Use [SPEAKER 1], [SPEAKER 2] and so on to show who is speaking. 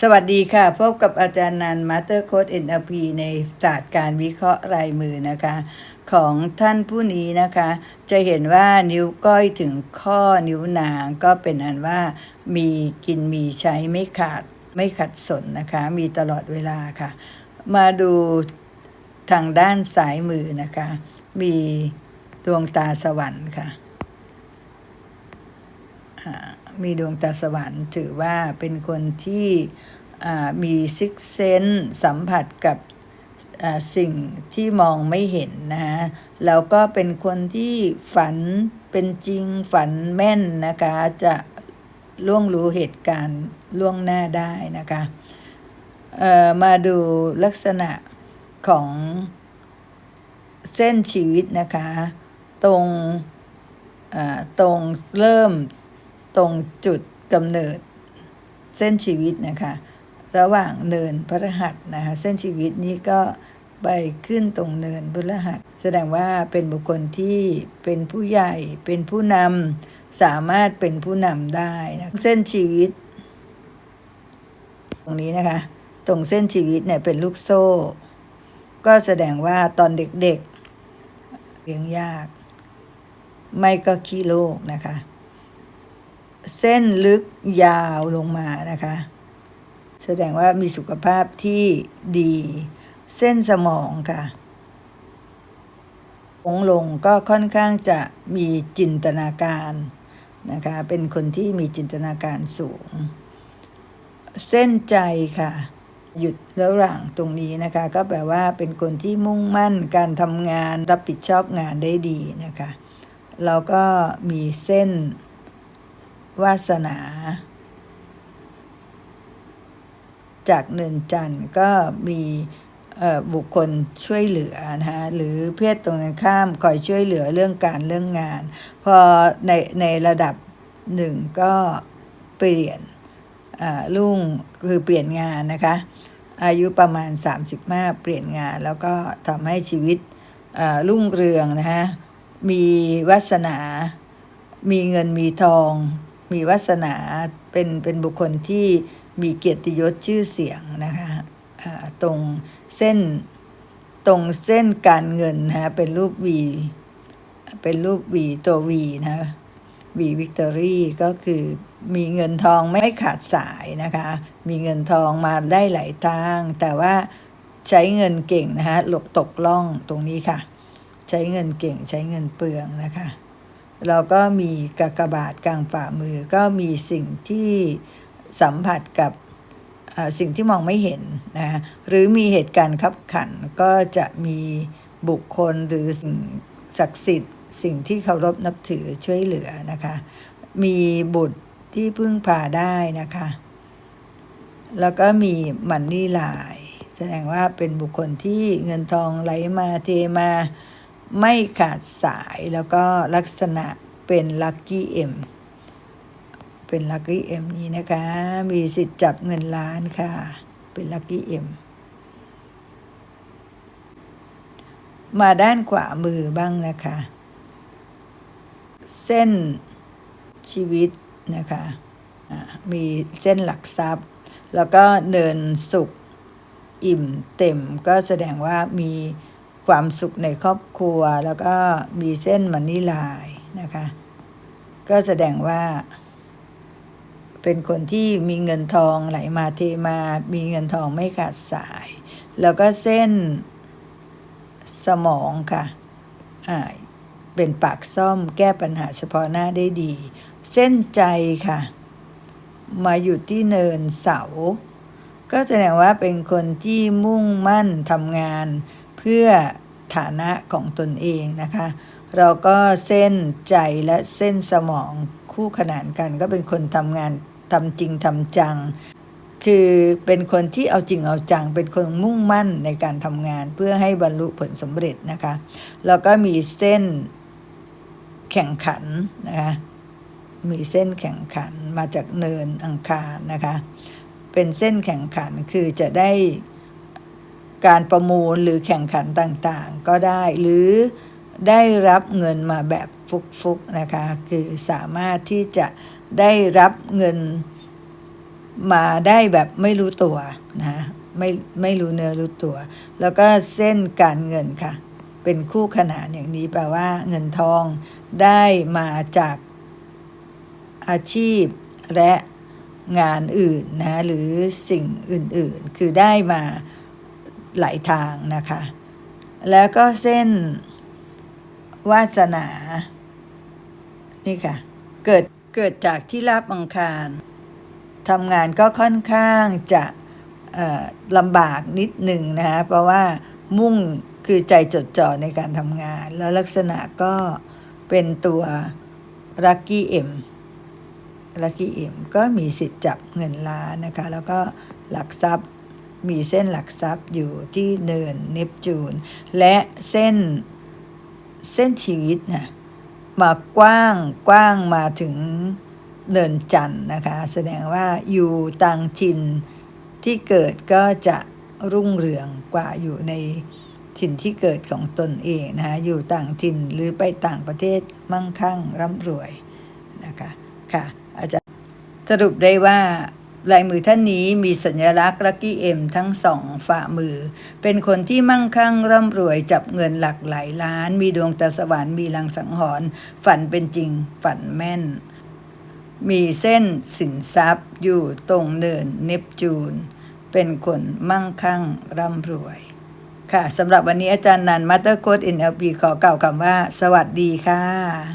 [SPEAKER 1] สวัสดีค่ะ พบกับอาจารย์นันมาสเตอร์โค้ด NLP ในศาสตร์การวิเคราะห์รายมือนะคะ ของท่านผู้นี้นะคะ จะเห็นว่านิ้วก้อยถึงข้อนิ้วนางก็เป็นอันว่า มีกินมีใช้ไม่ขาดไม่ขัดสนนะคะ มีตลอดเวลาค่ะ มาดูทางด้านซ้ายมือนะคะ มีดวงตาสวรรค์ค่ะ มีดวงตาสวรรค์ ถือว่าเป็นคนที่มีซิกเซนสัมผัสกับสิ่งที่มองไม่เห็นนะฮะแล้วก็เป็นคนที่ฝันเป็นจริงฝันแม่นนะคะ จะล่วงรู้เหตุการณ์ล่วงหน้าได้นะคะมาดูลักษณะของเส้นชีวิตนะคะ ตรงตรงเริ่ม ตรงจุดกำเนิดเส้นชีวิตนะคะ ระหว่างเนินพระหัสนะคะ เส้นชีวิตนี้ก็ไปขึ้นตรงเนินพระหัส แสดงว่าเป็นบุคคลที่เป็นผู้ใหญ่เป็นผู้นำสามารถเป็นผู้นำได้นะเส้นชีวิต ตรงนี้นะคะ ตรงเส้นชีวิตเนี่ยเป็นลูกโซ่ ก็แสดงว่าตอนเด็กๆเลี้ยงยาก ไม่ก็ขี้โลกนะคะ เส้นลึกยาวลงมานะคะ แสดงว่ามีสุขภาพที่ดี เส้นสมองค่ะองลงก็ค่อนข้างจะมีจินตนาการนะคะ เป็นคนที่มีจินตนาการสูง เส้นใจค่ะ หยุดระหว่างตรงนี้นะคะ ก็แปลว่าเป็นคนที่มุ่งมั่นการทำงานรับผิดชอบงานได้ดีนะคะ แล้วก็มีเส้น วาสนา จากเนินจันทร์ก็มีบุคคลช่วยเหลือนะคะหรือเพศตรงกันข้ามคอยช่วยเหลือเรื่องการเรื่องงาน พอในในระดับหนึ่งก็เปลี่ยนอ่ารุ่งคือเปลี่ยนงานนะคะ อายุประมาณ 35 เปลี่ยนงาน แล้วก็ทำให้ชีวิตรุ่งเรืองนะคะมีวาสนา มีเงินมีทอง มีวาสนาเป็นเป็นบุคคลที่มีเกียรติยศชื่อเสียงนะคะตรงเส้นตรงเส้นการเงินนะะเป็นรูปวีเป็นรูปวีตัววีนะวีวิกตอรี่ก็คือมีเงินทองไม่ขาดสายนะคะ มีเงินทองมาได้หลายทาง แต่ว่าใช้เงินเก่งนะคะหลกตกล่องตรงนี้ค่ะ ใช้เงินเก่งใช้เงินเปลืองนะคะ เราก็มีกากบาทกลางฝ่ามือก็มีสิ่งที่สัมผัสกับสิ่งที่มองไม่เห็นนะหรือมีเหตุการณ์ขับขันก็จะมีบุคคลหรือสิ่งศักดิ์สิทธิ์ สิ่งที่เคารพนับถือช่วยเหลือนะคะ มีบุตรที่พึ่งพาได้นะคะ แล้วก็มีมันนี่ลาย แสดงว่าเป็นบุคคลที่เงินทองไหลมาเทมา ไม่ขาดสายแล้วก็ลักษณะเป็นลัคกี้เอ็มเป็นลัคกี้เอ็มนี้นะคะ มีสิทธิ์จับเงินล้านค่ะ เป็นลัคกี้เอ็มมาด้านขวามือบ้างนะคะ เส้นชีวิตนะคะมีเส้นหลักทรัพย์ แล้วก็เนินสุขอิ่มเต็มก็แสดงว่ามี ความสุขในครอบครัว แล้วก็มีเส้นมันนี่ลายนะคะ ก็แสดงว่า เป็นคนที่มีเงินทองไหลมาเทมา มีเงินทองไม่ขาดสาย แล้วก็เส้นสมองค่ะอ่าเป็นปากซ่อมแก้ปัญหาเฉพาะหน้าได้ดี เส้นใจค่ะ มาอยู่ที่เนินเสา ก็แสดงว่าเป็นคนที่มุ่งมั่นทำงาน พื่อฐานะของตนเองนะคะ เราก็เส้นใจและเส้นสมองคู่ขนานกัน ก็เป็นคนทำงานทำจริงทำจัง คือเป็นคนที่เอาจริงเอาจัง เป็นคนมุ่งมั่นในการทำงานเพื่อให้บรรลุผลสำเร็จนะคะ แล้วก็มีเส้นแข่งขันนะคะมีเส้นแข่งขันมาจากเนินอังคารนะคะ เป็นเส้นแข่งขันคือจะได้ การประมูลหรือแข่งขันต่างๆ ก็ได้หรือได้รับเงินมาแบบฟุกๆนะคะ คือสามารถที่จะได้รับเงินมาได้แบบไม่รู้ตัวนะไม่ไม่รู้เนื้อรู้ตัว แล้วก็เส้นการเงินค่ะ เป็นคู่ขนานอย่างนี้แปลว่าเงินทองได้มาจากอาชีพและงานอื่นนะหรือสิ่งอื่นๆ คือได้มา หลายทางนะคะ แล้วก็เส้นวาสนา นี่ค่ะ เกิดเกิดจากที่รับอังคารทำงานก็ค่อนข้างจะลำบากนิดหนึ่งนะคะเพราะว่ามุ่งคือใจจดจ่อในการทำงาน แล้วลักษณะก็เป็นตัวลัคกี้เอ็มลัคกี้เอ็มก็มีสิทธิ์จับเงินล้านนะคะ แล้วก็หลักทรัพย์ มีเส้นหลักทรัพย์อยู่ที่เนินเนปจูน และเส้นเส้นชีวิตนะมากว้างกว้างมาถึงเนินจันทร์นะคะ แสดงว่าอยู่ต่างถิ่นที่เกิดก็จะรุ่งเรืองกว่าอยู่ในถิ่นที่เกิดของตนเองนะคะอยู่ต่างถิ่นหรือไปต่างประเทศมั่งคั่งร่ำรวยนะคะค่ะอาจารย์สรุปได้ว่า ลายมือท่านนี้มีสัญลักษณ์ลัคกี้เอ็มทั้งสองฝ่ามือ เป็นคนที่มั่งคั่งร่ำรวยจับเงินหลักหลายล้าน มีดวงตาสวรรค์มีลังสังหรณ์ฝันเป็นจริง ฝันแม่น มีเส้นสินทรัพย์อยู่ตรงเนินเนปจูน เป็นคนมั่งคั่งร่ำรวย ค่ะสำหรับวันนี้อาจารย์นันมัตเตอร์โค้ด NLP ขอกล่าวคำว่า สวัสดีค่ะ